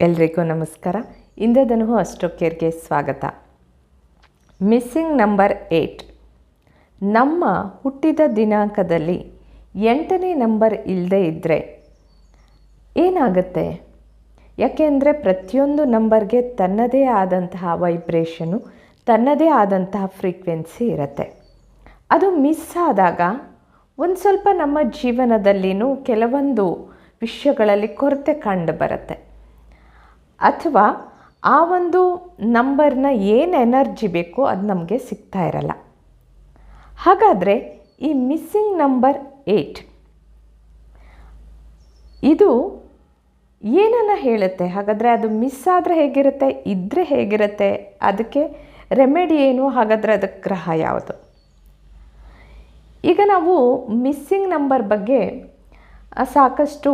ಎಲ್ರಿಗೂ ನಮಸ್ಕಾರ. ಇಂದ್ರಧನು ಅಸ್ಟ್ರೋ ಕೇರ್ಗೆ ಸ್ವಾಗತ. ಮಿಸ್ಸಿಂಗ್ ನಂಬರ್ ಏಯ್ಟ್ ನಮ್ಮ ಹುಟ್ಟಿದ ದಿನಾಂಕದಲ್ಲಿ ಎಂಟನೇ ನಂಬರ್ ಇಲ್ಲದೆ ಇದ್ದರೆ ಏನಾಗುತ್ತೆ? ಯಾಕೆಂದರೆ ಪ್ರತಿಯೊಂದು ನಂಬರ್ಗೆ ತನ್ನದೇ ಆದಂತಹ ವೈಬ್ರೇಷನು, ತನ್ನದೇ ಆದಂತಹ ಫ್ರೀಕ್ವೆನ್ಸಿ ಇರುತ್ತೆ. ಅದು ಮಿಸ್ ಆದಾಗ ಒಂದು ಸ್ವಲ್ಪ ನಮ್ಮ ಜೀವನದಲ್ಲಿನೂ ಕೆಲವೊಂದು ವಿಷಯಗಳಲ್ಲಿ ಕೊರತೆ ಕಂಡು ಬರುತ್ತೆ. ಅಥವಾ ಆ ಒಂದು ನಂಬರ್ನ ಏನು ಎನರ್ಜಿ ಬೇಕೋ ಅದು ನಮಗೆ ಸಿಗ್ತಾ ಇರಲ್ಲ. ಹಾಗಾದರೆ ಈ ಮಿಸ್ಸಿಂಗ್ ನಂಬರ್ ಏಯ್ಟ್ ಇದು ಏನನ್ನು ಹೇಳುತ್ತೆ? ಹಾಗಾದರೆ ಅದು ಮಿಸ್ ಆದರೆ ಹೇಗಿರುತ್ತೆ ಇದ್ದರೆ ಹೇಗಿರುತ್ತೆ? ಅದಕ್ಕೆ ರೆಮೆಡಿ ಏನು? ಹಾಗಾದರೆ ಅದಕ್ಕೆ ಗ್ರಹ ಯಾವುದು? ಈಗ ನಾವು ಮಿಸ್ಸಿಂಗ್ ನಂಬರ್ ಬಗ್ಗೆ ಸಾಕಷ್ಟು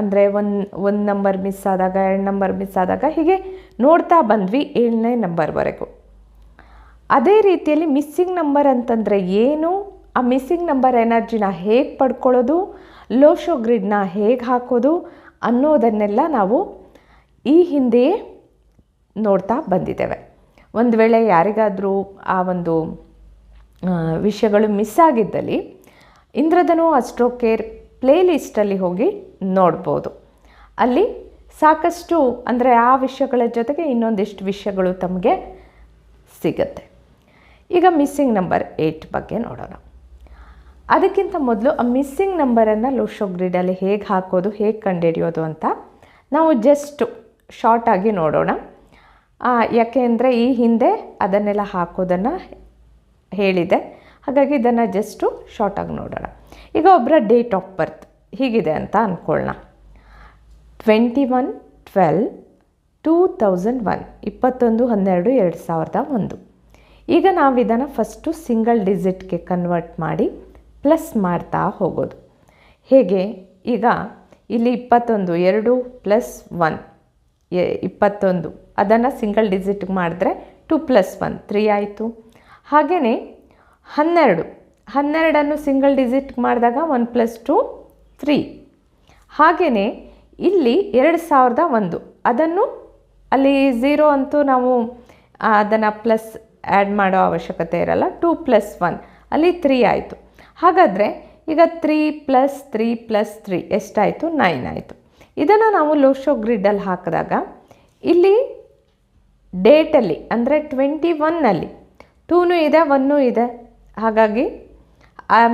ಅಂದರೆ ಒಂದು ಒಂದು ನಂಬರ್ ಮಿಸ್ ಆದಾಗ, ಎರಡು ನಂಬರ್ ಮಿಸ್ ಆದಾಗ ಹೀಗೆ ನೋಡ್ತಾ ಬಂದ್ವಿ ಏಳನೇ ನಂಬರ್ವರೆಗೂ ಅದೇ ರೀತಿಯಲ್ಲಿ ಮಿಸ್ಸಿಂಗ್ ನಂಬರ್ ಅಂತಂದರೆ ಏನು? ಆ ಮಿಸ್ಸಿಂಗ್ ನಂಬರ್ ಎನರ್ಜಿನ ಹೇಗೆ ಪಡ್ಕೊಳ್ಳೋದು? ಲೋಶೋ ಗ್ರಿಡ್ನ ಹೇಗೆ ಹಾಕೋದು? ಅನ್ನೋದನ್ನೆಲ್ಲ ನಾವು ಈ ಹಿಂದೆಯೇ ನೋಡ್ತಾ ಬಂದಿದ್ದೇವೆ. ಒಂದು ವೇಳೆ ಯಾರಿಗಾದರೂ ಆ ಒಂದು ವಿಷಯಗಳು ಮಿಸ್ ಆಗಿದ್ದಲ್ಲಿ, ಇಂದ್ರಧನು ಅಸ್ಟ್ರೋ ಕೇರ್ ಪ್ಲೇ ಲಿಸ್ಟಲ್ಲಿ ಹೋಗಿ ನೋಡ್ಬೋದು. ಅಲ್ಲಿ ಸಾಕಷ್ಟು ಅಂದರೆ ಆ ವಿಷಯಗಳ ಜೊತೆಗೆ ಇನ್ನೊಂದಿಷ್ಟು ವಿಷಯಗಳು ತಮಗೆ ಸಿಗುತ್ತೆ. ಈಗ ಮಿಸ್ಸಿಂಗ್ ನಂಬರ್ ಏಯ್ಟ್ ಬಗ್ಗೆ ನೋಡೋಣ. ಅದಕ್ಕಿಂತ ಮೊದಲು ಆ ಮಿಸ್ಸಿಂಗ್ ನಂಬರನ್ನು ಲೋಶೋ ಗ್ರಿಡಲ್ಲಿ ಹೇಗೆ ಹಾಕೋದು, ಹೇಗೆ ಕಂಡುಹಿಡಿಯೋದು ಅಂತ ನಾವು ಜಸ್ಟ್ ಶಾರ್ಟಾಗಿ ನೋಡೋಣ. ಯಾಕೆ ಅಂದರೆ ಈ ಹಿಂದೆ ಅದನ್ನೆಲ್ಲ ಹಾಕೋದನ್ನು ಹೇಳಿದೆ. ಹಾಗಾಗಿ ಇದನ್ನು ಜಸ್ಟು ಶಾರ್ಟಾಗಿ ನೋಡೋಣ. ಈಗ ಒಬ್ಬರ ಡೇಟ್ ಆಫ್ ಬರ್ತ್ ಹೀಗಿದೆ ಅಂತ ಅಂದ್ಕೊಳ್ಳೋಣ twenty one twelve two thousand one ಇಪ್ಪತ್ತೊಂದು, ಹನ್ನೆರಡು, ಎರಡು ಸಾವಿರದ ಒಂದು. ಈಗ ನಾವು ಇದನ್ನು ಫಸ್ಟು ಸಿಂಗಲ್ ಡಿಜಿಟ್ಗೆ ಕನ್ವರ್ಟ್ ಮಾಡಿ ಪ್ಲಸ್ ಮಾಡ್ತಾ ಹೋಗೋದು. ಹೇಗೆ? ಈಗ ಇಲ್ಲಿ ಇಪ್ಪತ್ತೊಂದು, ಎರಡು ಪ್ಲಸ್ ಒನ್ ಇಪ್ಪತ್ತೊಂದು. ಅದನ್ನು ಸಿಂಗಲ್ ಡಿಜಿಟ್ಗೆ ಮಾಡಿದ್ರೆ ಟು ಪ್ಲಸ್ ಒನ್ ತ್ರೀ ಆಯಿತು. ಹಾಗೆಯೇ ಹನ್ನೆರಡು. ಹನ್ನೆರಡನ್ನು ಸಿಂಗಲ್ ಡಿಜಿಟ್ಗೆ ಮಾಡಿದಾಗ ಒನ್ ಪ್ಲಸ್ ಟು ತ್ರೀ. ಹಾಗೆಯೇ ಇಲ್ಲಿ ಎರಡು ಸಾವಿರದ ಒಂದು. ಅದನ್ನು ಅಲ್ಲಿ ಝೀರೋ ಅಂತೂ ನಾವು ಅದನ್ನು ಪ್ಲಸ್ ಆ್ಯಡ್ ಮಾಡೋ ಅವಶ್ಯಕತೆ ಇರಲ್ಲ. Two plus one. ಅಲ್ಲಿ ತ್ರೀ ಆಯಿತು. ಹಾಗಾದರೆ ಈಗ three plus three plus three ಎಷ್ಟಾಯಿತು? ನೈನ್ ಆಯಿತು. ಇದನ್ನು ನಾವು ಲೋಶೋ ಗ್ರಿಡ್ಡಲ್ಲಿ ಹಾಕಿದಾಗ ಇಲ್ಲಿ ಡೇಟಲ್ಲಿ, ಅಂದರೆ ಟ್ವೆಂಟಿ ಒನ್ನಲ್ಲಿ ಟೂನೂ ಇದೆ, ಒನ್ನೂ ಇದೆ. ಹಾಗಾಗಿ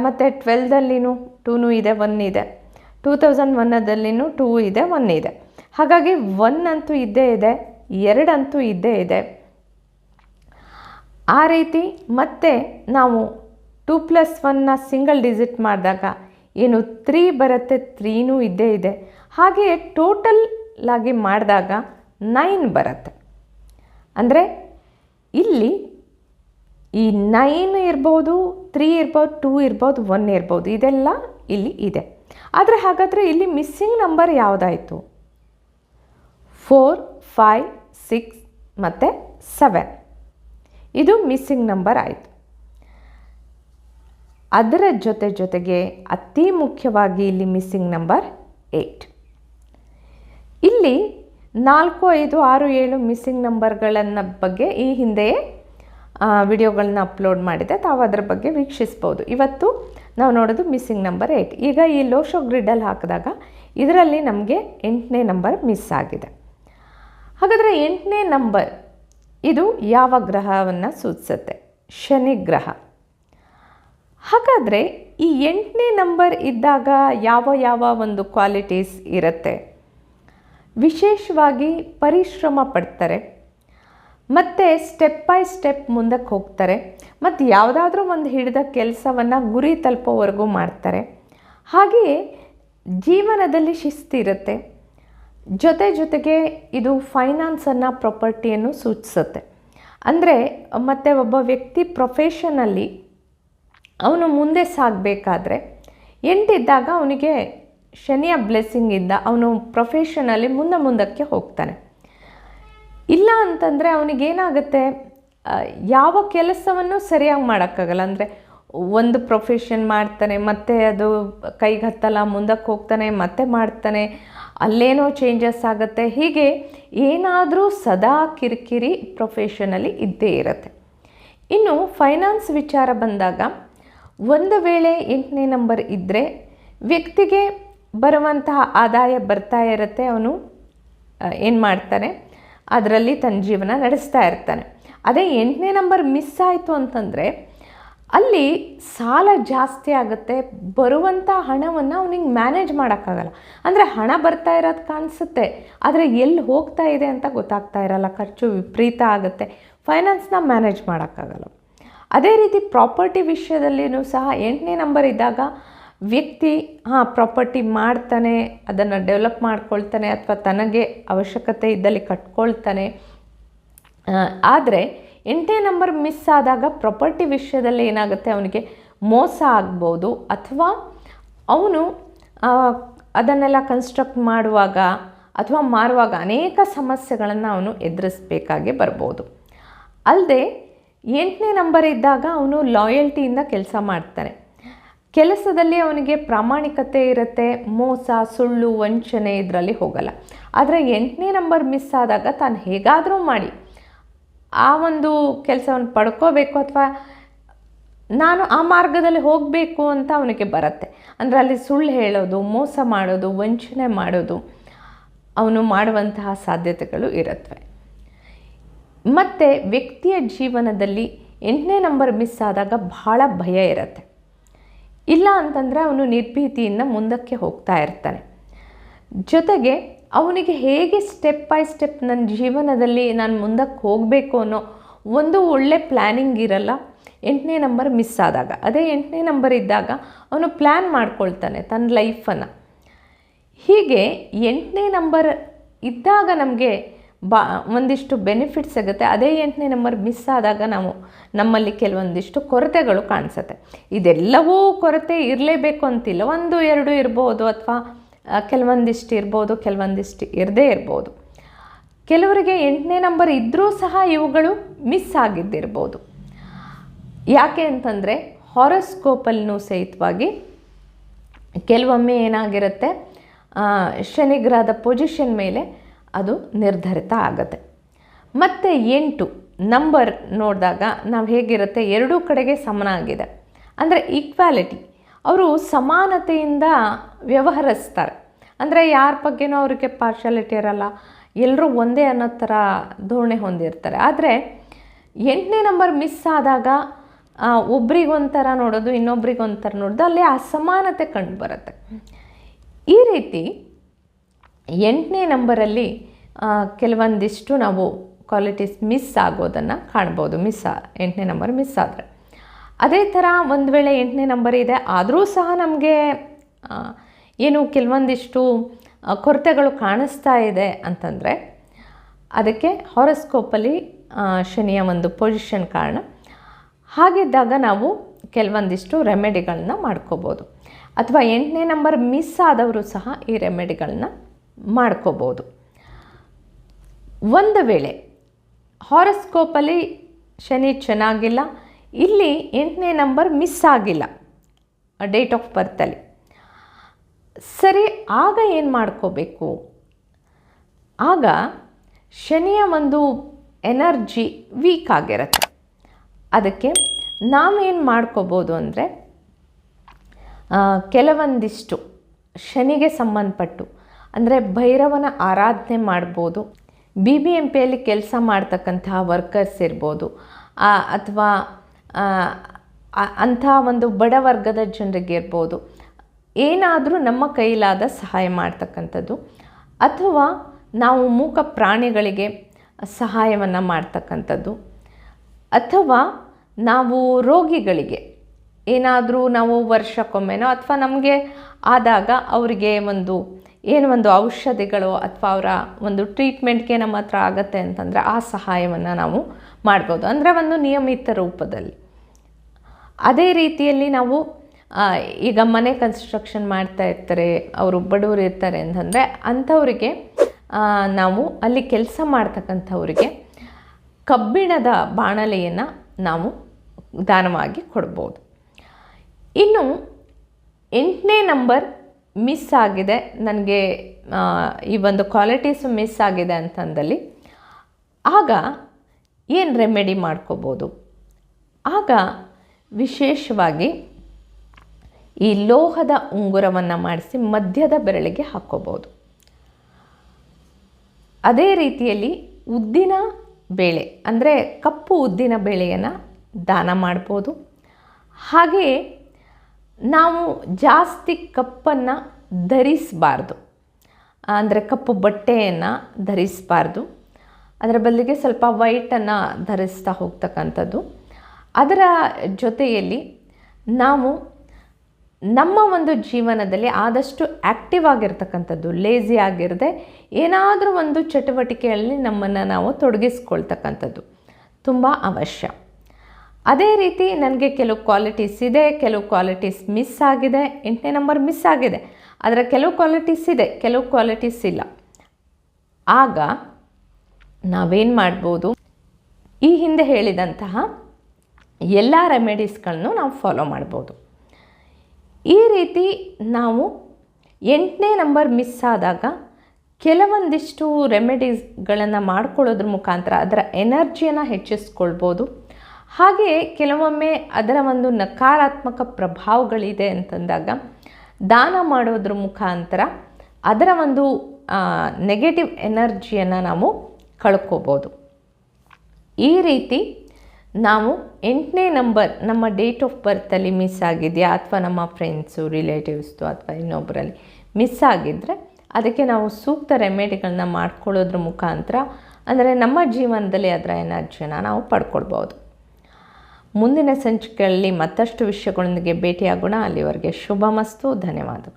ಮತ್ತು ಟ್ವೆಲ್ದಲ್ಲಿನೂ ಟೂನೂ ಇದೆ ಒನ್ ಇದೆ ಟೂ ತೌಸಂಡ್ ಒನ್ನದಲ್ಲಿನೂ ಟೂ ಇದೆ ಒನ್ ಇದೆ ಹಾಗಾಗಿ ಒನ್ ಅಂತೂ ಇದ್ದೇ ಇದೆ, ಎರಡಂತೂ ಇದ್ದೇ ಇದೆ. ಆ ರೀತಿ ಮತ್ತೆ ನಾವು ಟೂ ಪ್ಲಸ್ ಒನ್ನ ಸಿಂಗಲ್ ಡಿಜಿಟ್ ಮಾಡಿದಾಗ, ಏನು ತ್ರೀ ಬರುತ್ತೆ ತ್ರೀನೂ ಇದ್ದೇ ಇದೆ. ಹಾಗೆಯೇ ಟೋಟಲ್ ಆಗಿ ಮಾಡಿದಾಗ ನೈನ್ ಬರುತ್ತೆ. ಅಂದರೆ, ಇಲ್ಲಿ ಈ ನೈನ್ ಇರ್ಬೋದು ತ್ರೀ ಇರ್ಬೋದು ಟೂ ಇರ್ಬೋದು ಒನ್ ಇರ್ಬೋದು, ಇದೆಲ್ಲ ಇಲ್ಲಿ ಇದೆ. ಆದರೆ ಹಾಗಾದರೆ ಇಲ್ಲಿ ಮಿಸ್ಸಿಂಗ್ ನಂಬರ್ ಯಾವುದಾಯಿತು? ಫೋರ್ ಫೈವ್ ಸಿಕ್ಸ್ ಮತ್ತು ಸೆವೆನ್ ಇದು ಮಿಸ್ಸಿಂಗ್ ನಂಬರ್ ಆಯಿತು. ಅದರ ಜೊತೆ ಜೊತೆಗೆ ಅತಿ ಮುಖ್ಯವಾಗಿ ಇಲ್ಲಿ ಮಿಸ್ಸಿಂಗ್ ನಂಬರ್ ಏಯ್ಟ್ ಇಲ್ಲಿ ನಾಲ್ಕು, ಐದು, ಆರು, ಏಳು ಮಿಸ್ಸಿಂಗ್ ನಂಬರ್ಗಳನ್ನು ಬಗ್ಗೆ ಈ ಹಿಂದೆಯೇ ವಿಡಿಯೋಗಳನ್ನ ಅಪ್ಲೋಡ್ ಮಾಡಿದೆ ತಾವು ಅದರ ಬಗ್ಗೆ ವೀಕ್ಷಿಸ್ಬೋದು. ಇವತ್ತು ನಾವು ನೋಡೋದು ಮಿಸ್ಸಿಂಗ್ ನಂಬರ್ ಏಯ್ಟ್ ಈಗ ಈ ಲೋಶೋ ಗ್ರಿಡ್ಡಲ್ಲಿ ಹಾಕಿದಾಗ ಇದರಲ್ಲಿ ನಮಗೆ ಎಂಟನೇ ನಂಬರ್ ಮಿಸ್ ಆಗಿದೆ. ಹಾಗಾದರೆ ಎಂಟನೇ ನಂಬರ್ ಇದು ಯಾವ ಗ್ರಹವನ್ನು ಸೂಚಿಸುತ್ತೆ? ಶನಿ ಗ್ರಹ. ಹಾಗಾದರೆ ಈ ಎಂಟನೇ ನಂಬರ್ ಇದ್ದಾಗ ಯಾವ ಯಾವ ಒಂದು ಕ್ವಾಲಿಟೀಸ್ ಇರುತ್ತೆ? ವಿಶೇಷವಾಗಿ ಪರಿಶ್ರಮ ಪಡ್ತಾರೆ. ಮತ್ತು ಸ್ಟೆಪ್ ಬೈ ಸ್ಟೆಪ್ ಮುಂದಕ್ಕೆ ಹೋಗ್ತಾರೆ. ಮತ್ತು ಯಾವುದಾದ್ರೂ ಒಂದು ಹಿಡಿದ ಕೆಲಸವನ್ನು ಗುರಿ ತಲುಪೋವರೆಗೂ ಮಾಡ್ತಾರೆ. ಹಾಗೆಯೇ ಜೀವನದಲ್ಲಿ ಶಿಸ್ತಿರುತ್ತೆ ಜೊತೆ ಜೊತೆಗೆ ಇದು ಫೈನಾನ್ಸನ್ನು ಪ್ರಾಪರ್ಟಿಯನ್ನು ಸೂಚಿಸುತ್ತೆ. ಅಂದರೆ ಮತ್ತು ಒಬ್ಬ ವ್ಯಕ್ತಿ ಪ್ರೊಫೆಷನಲ್ಲಿ ಅವನು ಮುಂದೆ ಸಾಗಬೇಕಾದ್ರೆ ಎಂಟಿದ್ದಾಗ ಅವನಿಗೆ ಶನಿಯ ಬ್ಲೆಸ್ಸಿಂಗಿಂದ ಅವನು ಪ್ರೊಫೆಷನಲ್ಲಿ ಮುಂದೆ ಮುಂದಕ್ಕೆ ಹೋಗ್ತಾನೆ. ಇಲ್ಲ ಅಂತಂದರೆ ಅವನಿಗೇನಾಗುತ್ತೆ ಯಾವ ಕೆಲಸವನ್ನು ಸರಿಯಾಗಿ ಮಾಡೋಕ್ಕಾಗಲ್ಲ. ಅಂದರೆ ಒಂದು ಪ್ರೊಫೆಷನ್ ಮಾಡ್ತಾನೆ, ಮತ್ತೆ ಅದು ಕೈಗೆ ಹತ್ತಲ್ಲ ಮುಂದಕ್ಕೆ ಹೋಗ್ತಾನೆ, ಮತ್ತೆ ಮಾಡ್ತಾನೆ, ಅಲ್ಲೇನೋ ಚೇಂಜಸ್ ಆಗುತ್ತೆ. ಹೀಗೆ ಏನಾದರೂ ಸದಾ ಕಿರಿಕಿರಿ ಪ್ರೊಫೆಷನಲ್ಲಿ ಇದ್ದೇ ಇರುತ್ತೆ. ಇನ್ನು ಫೈನಾನ್ಸ್ ವಿಚಾರ ಬಂದಾಗ, ಒಂದು ವೇಳೆ ಎಂಟನೇ ನಂಬರ್ ಇದ್ದರೆ ವ್ಯಕ್ತಿಗೆ ಬರುವಂತಹ ಆದಾಯ ಬರ್ತಾ ಇರುತ್ತೆ, ಅವನು ಏನು ಮಾಡ್ತಾನೆ? ಅದರಲ್ಲಿ ತನ್ನ ಜೀವನ ನಡೆಸ್ತಾ ಇರ್ತಾನೆ. ಅದೇ ಎಂಟನೇ ನಂಬರ್ ಮಿಸ್ ಆಯಿತು ಅಂತಂದರೆ, ಅಲ್ಲಿ ಸಾಲ ಜಾಸ್ತಿ ಆಗುತ್ತೆ ಬರುವಂಥ ಹಣವನ್ನು ಅವನಿಗೆ ಮ್ಯಾನೇಜ್ ಮಾಡೋಕ್ಕಾಗಲ್ಲ. ಅಂದರೆ ಹಣ ಬರ್ತಾ ಇರೋದು ಕಾಣಿಸುತ್ತೆ, ಆದರೆ ಎಲ್ಲಿ ಹೋಗ್ತಾ ಇದೆ ಅಂತ ಗೊತ್ತಾಗ್ತಾ ಇರಲ್ಲ. ಖರ್ಚು ವಿಪರೀತ ಆಗುತ್ತೆ ಫೈನಾನ್ಸ್ನ ಮ್ಯಾನೇಜ್ ಮಾಡೋಕ್ಕಾಗಲ್ಲ. ಅದೇ ರೀತಿ ಪ್ರಾಪರ್ಟಿ ವಿಷಯದಲ್ಲಿಯೂ ಸಹ ಎಂಟನೇ ನಂಬರ್ ಇದ್ದಾಗ ವ್ಯಕ್ತಿ, ಹಾಂ ಪ್ರಾಪರ್ಟಿ ಮಾಡ್ತಾನೆ, ಅದನ್ನು ಡೆವಲಪ್ ಮಾಡ್ಕೊಳ್ತಾನೆ ಅಥವಾ ತನಗೆ ಅವಶ್ಯಕತೆ ಇದ್ದಲ್ಲಿ ಕಟ್ಕೊಳ್ತಾನೆ. ಆದರೆ ಎಂಟನೇ ನಂಬರ್ ಮಿಸ್ ಆದಾಗ ಪ್ರಾಪರ್ಟಿ ವಿಷಯದಲ್ಲಿ ಏನಾಗುತ್ತೆ? ಅವನಿಗೆ ಮೋಸ ಆಗ್ಬೋದು. ಅಥವಾ ಅವನು ಅದನ್ನೆಲ್ಲ ಕನ್ಸ್ಟ್ರಕ್ಟ್ ಮಾಡುವಾಗ ಅಥವಾ ಮಾರುವಾಗ ಅನೇಕ ಸಮಸ್ಯೆಗಳನ್ನು ಅವನು ಎದುರಿಸಬೇಕಾಗಿ ಬರ್ಬೋದು. ಅಲ್ಲದೆ ಎಂಟನೇ ನಂಬರ್ ಇದ್ದಾಗ ಅವನು ಲಾಯಲ್ಟಿಯಿಂದ ಕೆಲಸ ಮಾಡ್ತಾನೆ. ಕೆಲಸದಲ್ಲಿ ಅವನಿಗೆ ಪ್ರಾಮಾಣಿಕತೆ ಇರುತ್ತೆ, ಮೋಸ, ಸುಳ್ಳು, ವಂಚನೆ ಇದರಲ್ಲಿ ಹೋಗಲ್ಲ. ಆದರೆ ಎಂಟನೇ ನಂಬರ್ ಮಿಸ್ ಆದಾಗ ತಾನು ಹೇಗಾದರೂ ಮಾಡಿ. ಆ ಒಂದು ಕೆಲಸವನ್ನು ಪಡ್ಕೋಬೇಕು ಅಥವಾ ನಾನು ಆ ಮಾರ್ಗದಲ್ಲಿ ಹೋಗಬೇಕು ಅಂತ ಅವನಿಗೆ ಬರುತ್ತೆ. ಅಂದರೆ ಅಲ್ಲಿ ಸುಳ್ಳು ಹೇಳೋದು, ಮೋಸ ಮಾಡೋದು, ವಂಚನೆ ಮಾಡೋದು, ಅವನು ಮಾಡುವಂತಹ ಸಾಧ್ಯತೆಗಳು ಇರುತ್ತವೆ ಮತ್ತು ವ್ಯಕ್ತಿಯ ಜೀವನದಲ್ಲಿ ಎಂಟನೇ ನಂಬರ್ ಮಿಸ್ ಆದಾಗ ಬಹಳ ಭಯ ಇರುತ್ತೆ. ಇಲ್ಲ ಅಂತಂದರೆ ಅವನು ನಿರ್ಭೀತಿಯಿಂದ ಮುಂದಕ್ಕೆ ಹೋಗ್ತಾ ಇರ್ತಾನೆ. ಜೊತೆಗೆ ಅವನಿಗೆ ಹೇಗೆ ಸ್ಟೆಪ್ ಬೈ ಸ್ಟೆಪ್ ನನ್ನ ಜೀವನದಲ್ಲಿ ನಾನು ಮುಂದಕ್ಕೆ ಹೋಗಬೇಕು ಅನ್ನೋ ಒಂದು ಒಳ್ಳೆ ಪ್ಲ್ಯಾನಿಂಗ್ ಇರಲ್ಲ, ಎಂಟನೇ ನಂಬರ್ ಮಿಸ್ ಆದಾಗ. ಅದೇ ಎಂಟನೇ ನಂಬರ್ ಇದ್ದಾಗ ಅವನು ಪ್ಲ್ಯಾನ್ ಮಾಡ್ಕೊಳ್ತಾನೆ ತನ್ನ ಲೈಫನ್ನು ಹೀಗೆ ಎಂಟನೇ ನಂಬರ್ ಇದ್ದಾಗ ನಮಗೆ ಬಾ, ಒಂದಿಷ್ಟು ಬೆನಿಫಿಟ್ ಸಿಗುತ್ತೆ. ಅದೇ ಎಂಟನೇ ನಂಬರ್ ಮಿಸ್ ಆದಾಗ ನಾವು ನಮ್ಮಲ್ಲಿ ಕೆಲವೊಂದಿಷ್ಟು ಕೊರತೆಗಳು ಕಾಣಿಸುತ್ತೆ. ಇದೆಲ್ಲವೂ ಕೊರತೆ ಇರಲೇಬೇಕು ಅಂತಿಲ್ಲ. ಒಂದು, ಎರಡು ಇರ್ಬೋದು ಅಥವಾ ಕೆಲವೊಂದಿಷ್ಟು ಇರ್ಬೋದು, ಕೆಲವೊಂದಿಷ್ಟು ಇರದೇ ಇರ್ಬೋದು. ಕೆಲವರಿಗೆ ಎಂಟನೇ ನಂಬರ್ ಇದ್ದರೂ ಸಹ ಇವುಗಳು ಮಿಸ್ ಆಗಿದ್ದಿರ್ಬೋದು. ಯಾಕೆ ಅಂತಂದರೆ ಹಾರೋಸ್ಕೋಪಲ್ನೂ ಸಹಿತವಾಗಿ ಕೆಲವೊಮ್ಮೆ ಏನಾಗಿರುತ್ತೆ ಶನಿಗ್ರಹದ ಪೊಸಿಷನ್ ಮೇಲೆ ಅದು ನಿರ್ಧರಿತ ಆಗುತ್ತೆ. ಮತ್ತು ಎಂಟು ನಂಬರ್ ನೋಡಿದಾಗ ನಾವು ಹೇಗಿರುತ್ತೆ, ಎರಡೂ ಕಡೆಗೆ ಸಮನಾಗಿದೆ ಅಂದರೆ ಈಕ್ವಾಲಿಟಿ ಅವರು ಸಮಾನತೆಯಿಂದ ವ್ಯವಹರಿಸ್ತಾರೆ. ಅಂದರೆ ಯಾರ ಬಗ್ಗೆನೂ ಅವರಿಗೆ ಪಾರ್ಶಾಲಿಟಿ ಇರಲ್ಲ ಎಲ್ಲರೂ ಒಂದೇ ಅನ್ನೋ ಥರ ಧೋರಣೆ ಹೊಂದಿರ್ತಾರೆ. ಆದರೆ ಎಂಟನೇ ನಂಬರ್ ಮಿಸ್ ಆದಾಗ ಒಬ್ರಿಗೊಂಥರ ನೋಡೋದು, ಇನ್ನೊಬ್ರಿಗೊಂಥರ ನೋಡೋದು, ಅಲ್ಲಿ ಅಸಮಾನತೆ ಕಂಡು ಬರುತ್ತೆ. ಈ ರೀತಿ ಎಂಟನೇ ನಂಬರಲ್ಲಿ ಕೆಲವೊಂದಿಷ್ಟು ನಾವು ಕ್ವಾಲಿಟೀಸ್ ಮಿಸ್ ಆಗೋದನ್ನು ಕಾಣ್ಬೋದು. ಮಿಸ್ ಎಂಟನೇ ನಂಬರ್ ಮಿಸ್ ಆದರೆ. ಅದೇ ಥರ ಒಂದು ವೇಳೆ ಎಂಟನೇ ನಂಬರ್ ಇದೆ, ಆದರೂ ಸಹ ನಮಗೆ ಏನು ಕೆಲವೊಂದಿಷ್ಟು ಕೊರತೆಗಳು ಕಾಣಿಸ್ತಾ ಇದೆ ಅಂತಂದರೆ, ಅದಕ್ಕೆ ಹಾರೋಸ್ಕೋಪಲ್ಲಿ ಶನಿಯ ಒಂದು ಪೊಸಿಷನ್ ಕಾರಣ. ಹಾಗಿದ್ದಾಗ ನಾವು ಕೆಲವೊಂದಿಷ್ಟು ರೆಮೆಡಿಗಳನ್ನ ಮಾಡ್ಕೋಬೋದು. ಅಥವಾ ಎಂಟನೇ ನಂಬರ್ ಮಿಸ್ ಆದವರು ಸಹ ಈ ರೆಮಿಡಿಗಳನ್ನ ಮಾಡ್ಕೋಬೋದು. ಒಂದು ವೇಳೆ ಹಾರಸ್ಕೋಪಲ್ಲಿ ಶನಿ ಚೆನ್ನಾಗಿಲ್ಲ, ಇಲ್ಲಿ ಎಂಟನೇ ನಂಬರ್ ಮಿಸ್ ಆಗಿಲ್ಲ ಡೇಟ್ ಆಫ್ ಬರ್ತಲ್ಲಿ ಸರಿ, ಆಗ ಏನು ಮಾಡ್ಕೋಬೇಕು? ಆಗ ಶನಿಯ ಒಂದು ಎನರ್ಜಿ ವೀಕ್ ಆಗಿರುತ್ತೆ. ಅದಕ್ಕೆ ನಾವೇನು ಮಾಡ್ಕೋಬೋದು ಅಂದರೆ ಕೆಲವೊಂದಿಷ್ಟು ಶನಿಗೆ ಸಂಬಂಧಪಟ್ಟು ಅಂದರೆ ಭೈರವನ ಆರಾಧನೆ ಮಾಡ್ಬೋದು. ಬಿ ಬಿ ಎಂ ಪಿಯಲ್ಲಿ ಕೆಲಸ ಮಾಡ್ತಕ್ಕಂತಹ ವರ್ಕರ್ಸ್ ಇರ್ಬೋದು. ಅಥವಾ ಅಂಥ ಒಂದು ಬಡ ವರ್ಗದ ಜನರಿಗೆ ಇರ್ಬೋದು. ಏನಾದರೂ ನಮ್ಮ ಕೈಲಾದ ಸಹಾಯ ಮಾಡ್ತಕ್ಕಂಥದ್ದು. ಅಥವಾ ನಾವು ಮೂಕ ಪ್ರಾಣಿಗಳಿಗೆ ಸಹಾಯವನ್ನು ಮಾಡ್ತಕ್ಕಂಥದ್ದು. ಅಥವಾ ನಾವು ರೋಗಿಗಳಿಗೆ ಏನಾದರೂ ನಾವು ವರ್ಷಕ್ಕೊಮ್ಮೆನೋ ಅಥವಾ ನಮಗೆ ಆದಾಗ ಅವರಿಗೆ ಒಂದು ಏನು ಒಂದು ಔಷಧಿಗಳು ಅಥವಾ ಅವರ ಒಂದು ಟ್ರೀಟ್ಮೆಂಟ್ಗೆ ನಮ್ಮ ಹತ್ರ ಆಗತ್ತೆ ಅಂತಂದರೆ ಆ ಸಹಾಯವನ್ನು ನಾವು ಮಾಡ್ಬೋದು. ಅಂದರೆ ಒಂದು ನಿಯಮಿತ ರೂಪದಲ್ಲಿ. ಅದೇ ರೀತಿಯಲ್ಲಿ ನಾವು ಈಗ ಮನೆ ಕನ್ಸ್ಟ್ರಕ್ಷನ್ ಮಾಡ್ತಾ ಇರ್ತಾರೆ, ಅವರು ಬಡವರು ಇರ್ತಾರೆ ಅಂತಂದರೆ ಅಂಥವರಿಗೆ ನಾವು ಅಲ್ಲಿ ಕೆಲಸ ಮಾಡ್ತಕ್ಕಂಥವ್ರಿಗೆ ಕಬ್ಬಿಣದ ಬಾಣಲೆಯನ್ನು ನಾವು ದಾನವಾಗಿ ಕೊಡ್ಬೋದು. ಇನ್ನು ಎಂಟನೇ ನಂಬರ್ ಮಿಸ್ ಆಗಿದೆ. ನನಗೆ ಈ ಒಂದು ಕ್ವಾಲಿಟೀಸು ಮಿಸ್ ಆಗಿದೆ ಅಂತಂದಲ್ಲಿ. ಆಗ ಏನು ರೆಮೆಡಿ ಮಾಡ್ಕೋಬೋದು? ಆಗ ವಿಶೇಷವಾಗಿ ಈ ಲೋಹದ ಉಂಗುರವನ್ನು ಮಾಡಿಸಿ ಮಧ್ಯದ ಬೆರಳಿಗೆ ಹಾಕ್ಕೋಬೋದು ಅದೇ ರೀತಿಯಲ್ಲಿ ಉದ್ದಿನ ಬೇಳೆ, ಅಂದರೆ ಕಪ್ಪು ಉದ್ದಿನ ಬೇಳೆಯನ್ನು ದಾನ ಮಾಡ್ಬೋದು. ಹಾಗೆಯೇ ನಾವು ಜಾಸ್ತಿ ಕಪ್ಪನ್ನು ಧರಿಸಬಾರ್ದು. ಅಂದರೆ ಕಪ್ಪು ಬಟ್ಟೆಯನ್ನು ಧರಿಸಬಾರ್ದು. ಅದರ ಬದಲಿಗೆ ಸ್ವಲ್ಪ ವೈಟನ್ನು ಧರಿಸ್ತಾ ಹೋಗ್ತಕ್ಕಂಥದ್ದು. ಅದರ ಜೊತೆಯಲ್ಲಿ ನಾವು ನಮ್ಮ ಒಂದು ಜೀವನದಲ್ಲಿ ಆದಷ್ಟು ಆ್ಯಕ್ಟಿವ್ ಆಗಿರ್ತಕ್ಕಂಥದ್ದು ಲೇಜಿ ಆಗಿರದೆ ಏನಾದರೂ ಒಂದು ಚಟುವಟಿಕೆಯಲ್ಲಿ ನಮ್ಮನ್ನು ನಾವು ತೊಡಗಿಸ್ಕೊಳ್ತಕ್ಕಂಥದ್ದು ತುಂಬ ಅವಶ್ಯ. ಅದೇ ರೀತಿ ನನಗೆ ಕೆಲವು ಕ್ವಾಲಿಟೀಸ್ ಇದೆ, ಕೆಲವು ಕ್ವಾಲಿಟೀಸ್ ಮಿಸ್ ಆಗಿದೆ, ಎಂಟನೇ ನಂಬರ್ ಮಿಸ್ ಆಗಿದೆ. ಅದರ ಕೆಲವು ಕ್ವಾಲಿಟೀಸ್ ಇದೆ, ಕೆಲವು ಕ್ವಾಲಿಟೀಸ್ ಇಲ್ಲ. ಆಗ ನಾವೇನು ಮಾಡ್ಬೋದು? ಈ ಹಿಂದೆ ಹೇಳಿದಂತಹ ಎಲ್ಲ ರೆಮಿಡೀಸ್ಗಳನ್ನು ನಾವು ಫಾಲೋ ಮಾಡ್ಬೋದು. ಈ ರೀತಿ ನಾವು ಎಂಟನೇ ನಂಬರ್ ಮಿಸ್ ಆದಾಗ ಕೆಲವೊಂದಿಷ್ಟು ರೆಮಿಡೀಸ್ಗಳನ್ನು ಮಾಡ್ಕೊಳ್ಳೋದ್ರ ಮುಖಾಂತರ ಅದರ ಎನರ್ಜಿಯನ್ನು ಹೆಚ್ಚಿಸ್ಕೊಳ್ಬೋದು. ಹಾಗೆಯೇ ಕೆಲವೊಮ್ಮೆ ಅದರ ಒಂದು ನಕಾರಾತ್ಮಕ ಪ್ರಭಾವಗಳಿದೆ ಅಂತಂದಾಗ ದಾನ ಮಾಡೋದ್ರ ಮುಖಾಂತರ ಅದರ ಒಂದು ನೆಗೆಟಿವ್ ಎನರ್ಜಿಯನ್ನು ನಾವು ಕಳ್ಕೋಬೋದು. ಈ ರೀತಿ ನಾವು ಎಂಟನೇ ನಂಬರ್ ನಮ್ಮ ಡೇಟ್ ಆಫ್ ಬರ್ತಲ್ಲಿ ಮಿಸ್ ಆಗಿದೆಯಾ ಅಥವಾ ನಮ್ಮ ಫ್ರೆಂಡ್ಸು ರಿಲೇಟಿವ್ಸ್ದು ಅಥವಾ ಇನ್ನೊಬ್ಬರಲ್ಲಿ ಮಿಸ್ ಆಗಿದ್ದರೆ ಅದಕ್ಕೆ ನಾವು ಸೂಕ್ತ ರೆಮಿಡಿಗಳನ್ನ ಮಾಡ್ಕೊಳ್ಳೋದ್ರ ಮುಖಾಂತರ, ಅಂದರೆ ನಮ್ಮ ಜೀವನದಲ್ಲಿ ಅದರ ಎನರ್ಜಿಯನ್ನು ನಾವು ಪಡ್ಕೊಳ್ಬೋದು. ಮುಂದಿನ ಸಂಚಿಕೆಯಲ್ಲಿ ಮತ್ತಷ್ಟು ವಿಷಯಗಳೊಂದಿಗೆ ಭೇಟಿಯಾಗೋಣ. ಅಲ್ಲಿವರೆಗೆ ಶುಭ ಮಸ್ತು. ಧನ್ಯವಾದಗಳು.